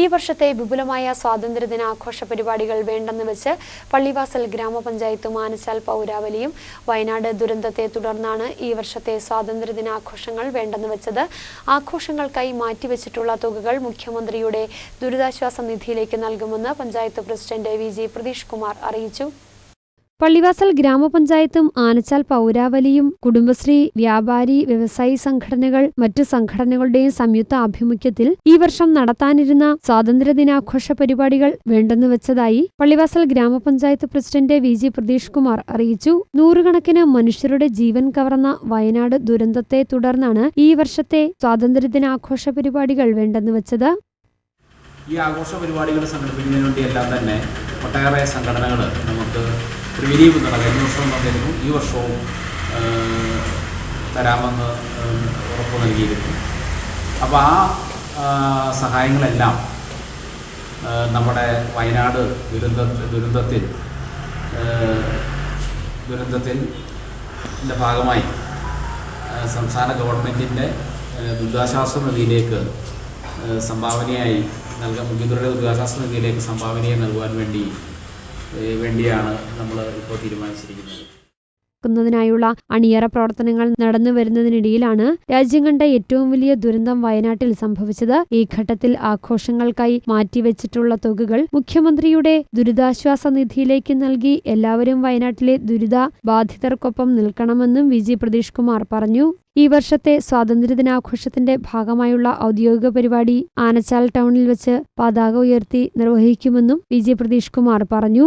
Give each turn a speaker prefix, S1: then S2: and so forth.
S1: ഈ വർഷത്തെ വിപുലമായ സ്വാതന്ത്ര്യദിന ആഘോഷ പരിപാടികൾ വേണ്ടെന്ന് വെച്ച് പള്ളിവാസൽ ഗ്രാമപഞ്ചായത്ത് മാനച്ചാൽ പൗരാവലിയും വയനാട് ദുരന്തത്തെ തുടർന്നാണ് ഈ വർഷത്തെ സ്വാതന്ത്ര്യദിനാഘോഷങ്ങൾ വേണ്ടെന്ന് വെച്ചത്. ആഘോഷങ്ങൾക്കായി മാറ്റിവെച്ചിട്ടുള്ള തുകകൾ മുഖ്യമന്ത്രിയുടെ ദുരിതാശ്വാസ നിധിയിലേക്ക് നൽകുമെന്ന് panchayat president V G Pratheesh Kumar അറിയിച്ചു. പള്ളിവാസൽ ഗ്രാമപഞ്ചായത്തും ആനച്ചാൽ പൗരാവലിയും കുടുംബശ്രീ വ്യാപാരി വ്യവസായി സംഘടനകൾ മറ്റു സംഘടനകളുടെയും സംയുക്ത ആഭിമുഖ്യത്തിൽ ഈ വർഷം നടത്താനിരുന്ന സ്വാതന്ത്ര്യദിനാഘോഷ പരിപാടികൾ വേണ്ടെന്ന് വെച്ചതായി പള്ളിവാസൽ ഗ്രാമപഞ്ചായത്ത് president V G Pratheesh Kumar അറിയിച്ചു. നൂറുകണക്കിന് മനുഷ്യരുടെ ജീവൻ കവർന്ന വയനാട് ദുരന്തത്തെ തുടർന്നാണ് ഈ വർഷത്തെ സ്വാതന്ത്ര്യദിനാഘോഷ പരിപാടികൾ വേണ്ടെന്ന് വെച്ചത്.
S2: ഈ ആഘോഷ പരിപാടികൾ സംഘടിപ്പിക്കുന്നതിന് വേണ്ടിയെല്ലാം തന്നെ ഒട്ടേറെ സംഘടനകൾ നമുക്ക് പ്രിവിലീവ് എന്നുള്ള കഴിഞ്ഞ വർഷവും തന്നിരുന്നു ഈ വർഷവും തരാമെന്ന് ഉറപ്പ് നൽകിയിരുന്നു. അപ്പോൾ ആ സഹായങ്ങളെല്ലാം നമ്മുടെ വയനാട് ദുരന്ത ദുരന്തത്തിൽ ദുരന്തത്തിന്റെ ഭാഗമായി സംസ്ഥാന ഗവൺമെന്റിന്റെ ദുരിതാശ്വാസ നിധിയിലേക്ക് സംഭാവനയായി നൽകാൻ മുഖ്യമന്ത്രിയുടെ ദുരിതാശ്വാസ നിധിയിലേക്ക് സംഭാവനയായി നൽകുവാൻ വേണ്ടി വേണ്ടിയാണ് നമ്മൾ ഇപ്പോൾ തീരുമാനിച്ചിരിക്കുന്നത്.
S1: ക്കുന്നതിനായുള്ള അണിയറ പ്രവർത്തനങ്ങൾ നടന്നു വരുന്നതിനിടയിലാണ് രാജ്യം കണ്ട ഏറ്റവും വലിയ ദുരന്തം വയനാട്ടിൽ സംഭവിച്ചത്. ഈ ഘട്ടത്തിൽ ആഘോഷങ്ങൾക്കായി മാറ്റിവെച്ചിട്ടുള്ള തുകകൾ മുഖ്യമന്ത്രിയുടെ ദുരിതാശ്വാസ നിധിയിലേക്ക് നൽകി എല്ലാവരും വയനാട്ടിലെ ദുരിത ബാധിതർക്കൊപ്പം നിൽക്കണമെന്നും വി ജി പ്രതീഷ് കുമാർ പറഞ്ഞു. ഈ വർഷത്തെ സ്വാതന്ത്ര്യദിനാഘോഷത്തിന്റെ ഭാഗമായുള്ള ഔദ്യോഗിക പരിപാടി ആനച്ചാൽ ടൗണിൽ വെച്ച് പതാക ഉയർത്തി നിർവഹിക്കുമെന്നും വി ജി പ്രതീഷ് കുമാർ പറഞ്ഞു.